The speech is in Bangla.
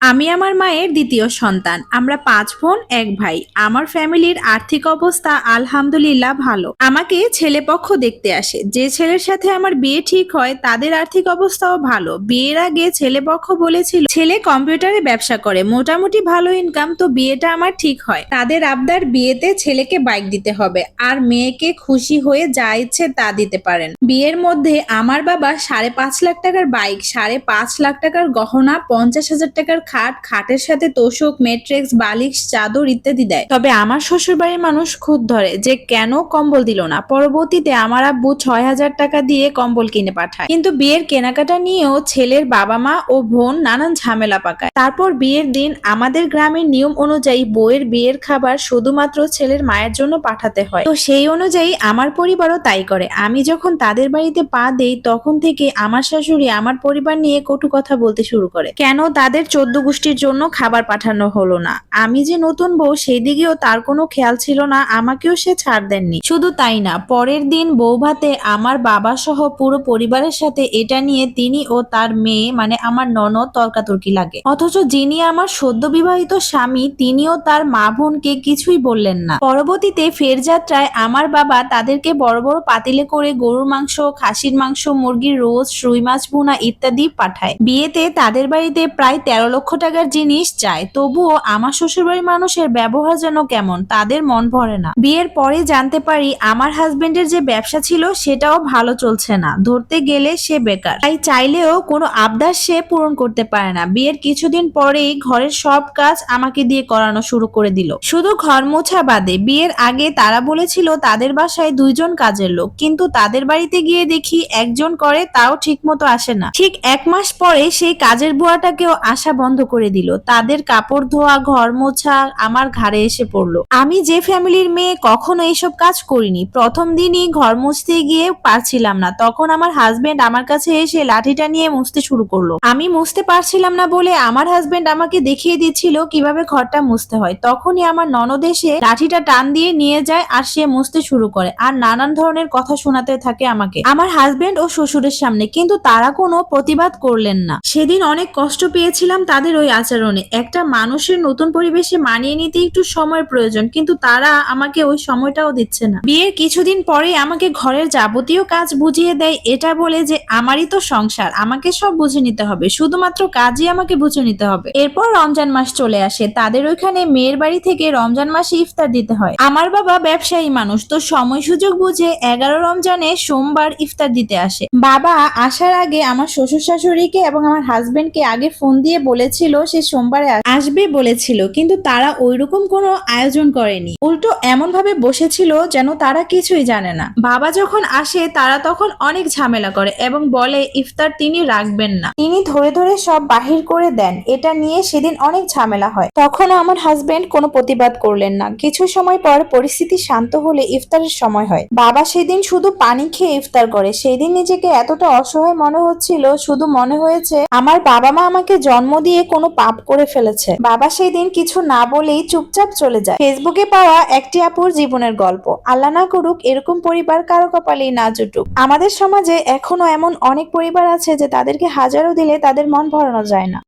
আমি আমার মায়ের দ্বিতীয় সন্তান। আমরা পাঁচ বোন, এক ভাই। আমার ফ্যামিলির আর্থিক অবস্থা আলহামদুলিল্লাহ ভালো। আমাকে ছেলে পক্ষ দেখতে আসে। যে ছেলের সাথে আমার বিয়ে ঠিক হয়, তাদের আর্থিক অবস্থাও ভালো। বিয়ের আগে ছেলে পক্ষ বলেছিল, ছেলে কম্পিউটারে ব্যবসা করে, মোটামুটি ভালো ইনকাম তো বিয়েটা আমার ঠিক হয়। তাদের আবদার বিয়েতে ছেলেকে বাইক দিতে হবে। আর মেয়েকে খুশি হয়ে যা ইচ্ছে তা দিতে পারেন। বিয়ের মধ্যে আমার বাবা সাড়ে পাঁচ লাখ টাকার বাইক সাড়ে পাঁচ লাখ টাকার গহনা, পঞ্চাশ হাজার টাকার খাট, খাটের সাথে তোষক মেট্রিক্স বালিশ, চাদর ইত্যাদি দেয়। তবে আমার শ্বশুর বাড়ির মানুষ খুদ ধরে যে কেন কম্বল দিল না? পরবর্তীতে আমার আব্বু ছয় হাজার টাকা দিয়ে কম্বল কিনে পাঠায়। কিন্তু বিয়ের কেনাকাটা নিয়েও ছেলের বাবা মা ও বোন নানান ঝামেলা পাকায়। তারপর বিয়ের দিন আমাদের গ্রামের নিয়ম অনুযায়ী বউয়ের বিয়ের খাবার শুধুমাত্র ছেলের মায়ের জন্য পাঠাতে হয়। তো সেই অনুযায়ী আমার পরিবারও তাই করে। আমি যখন তাদের বাড়িতে পা দেই, তখন থেকে আমার শাশুড়ি আমার পরিবার নিয়ে কটু কথা বলতে শুরু করে। কেন তাদের চোদ্দ গোষ্ঠীর জন্য খাবার পাঠানো হলো না। আমি যে নতুন বউ, সেই দিকেও তার কোনো খেয়াল ছিল না, আমাকেও সে ছাড় দেননি। শুধু তাই না, পরের দিন বউ ভাতে আমার বাবা সহ পুরো পরিবারের সাথে এটা নিয়ে তিনি ও তার মেয়ে মানে আমার ননদ, তর্কাতর্কি লাগে। অথচ যিনি আমার সদ্য বিবাহিত স্বামী তিনিও তার মা বোনকে কিছুই বললেন না। পরবর্তীতে ফের যাত্রায় আমার বাবা তাদেরকে বড় বড় পাতিলে করে গরুর মাংস, খাসির মাংস, মুরগির রোজ, রুই মাছ, ভুনা ইত্যাদি পাঠায়। বিয়েতে তাদের বাড়িতে প্রায় তেরো লক্ষ টাকার জিনিস চায় তবুও আমার শ্বশুরবাড়ির মানুষের ব্যবহার যেন কেমন, তাদের মন ভরে না। বিয়ের পরে জানতে পারি আমার হাজবেন্ডের যে ব্যবসা ছিল সেটাও ভালো চলছে না, ধরতে গেলে সে বেকার। তাই চাইলেও কোনো আবদার সে পূরণ করতে পারে না। বিয়ের কিছুদিন পরেই ঘরের সব কাজ আমাকে দিয়ে করানো শুরু করে দিল। শুধু ঘর মোছা বাদে, বিয়ের আগে তারা বলেছিল তাদের বাসায় দুইজন কাজের লোক, কিন্তু তাদের বাড়িতে গিয়ে দেখি একজন করে তাও ঠিক মতো আসে না। ঠিক এক মাস পরে সেই কাজের বুয়াটাকেও আসা বন্ধ করে দিল। তাদের কাপড় ধোয়া, ঘর মোছা আমার ঘাড়ে এসে পড়ল। আমি যে ফ্যামিলির মেয়ে কখনো এইসব কাজ করিনি। প্রথম দিনই ঘর মুছতে গিয়ে পারছিলাম না। তখন আমার হাজবেন্ড আমার কাছে এসে লাঠিটা নিয়ে মুছতে শুরু করল। আমি মুছতে পারছিলাম না বলে আমার হাজবেন্ড আমাকে দেখিয়ে দিচ্ছিল কীভাবে ঘরটা মুছতে হয়। তখনই আমার ননদ এসে লাঠিটা টান দিয়ে নিয়ে যায় আর সে মুছতে শুরু করে আর নানান ধরনের কথা শোনাতে থাকে আমাকে। আমার হাজবেন্ড ও শ্বশুরের সামনে, কিন্তু তারা কোনো প্রতিবাদ করলেন না। সেদিন অনেক কষ্ট পেয়েছিলাম তাদের ওই আচরণে। একটা মানুষের নতুন পরিবেশে মানিয়ে নিতে একটু সময় প্রয়োজন, কিন্তু তারা আমাকে ওই সময়টাও দিচ্ছে না। বিয়ের কিছুদিন পরে আমাকে ঘরের যাবতীয় কাজ বুঝিয়ে দেয়, এটা বলে যে আমারই তো সংসার, আমাকে সব বুঝে নিতে হবে, শুধুমাত্র কাজই আমাকে বুঝে নিতে হবে। এরপর রমজান মাস চলে আসে, তাদের ওইখানে মেয়ের বাড়ি থেকে রমজান মাসে ইফতার দিতে হয়। আমার বাবা ব্যবসায়ী মানুষ, তো সময় সুযোগ বুঝে এগারো রমজানে সোমবার ইফতার দিতে আসে। বাবা আসার আগে আমার শ্বশুর শাশুড়িকে এবং আমার হাজবেন্ডকে আগে ফোন দিয়ে বলেছিল, সে সোমবারে আসবে বলেছিল, কিন্তু তারা ওইরকম কোনো আয়োজন করেনি। উল্টো এমন ভাবে বসেছিল যেন তারা কিছুই জানে না। বাবা যখন আসে, তারা তখন অনেক ঝামেলা করে এবং বলে, ইফতার তিনি রাখবেন না। তিনি ধরে ধরে সব বাহির করে দেন। এটা নিয়ে সেদিন অনেক ঝামেলা হয়। তখন আমার হাজবেন্ড কোনো প্রতিবাদ করলেন না। কিছু সময় পর পরিস্থিতি শান্ত হলে ইফতারের সময় হয়। বাবা সেদিন শুধু পানি খেয়ে ইফতার করে। সেদিন নিজেকে এতটা অসহায় মনে হচ্ছিল, শুধু মনে হয়েছে, আমার বাবা মা আমাকে জন্ম দিয়ে কোনো পাপ করে ফেলেছে। বাবা সেই দিন কিছু না বলেই চুপচাপ চলে যায়। ফেসবুকে পাওয়া একটি আপুর জীবনের গল্প। আল্লাহ না করুক, এরকম পরিবার কারও কপালেই না জুটুক। আমাদের সমাজে এখনও এমন অনেক পরিবার আছে যে তাদেরকে হাজারো দিলে তাদের মন ভরানো যায় না।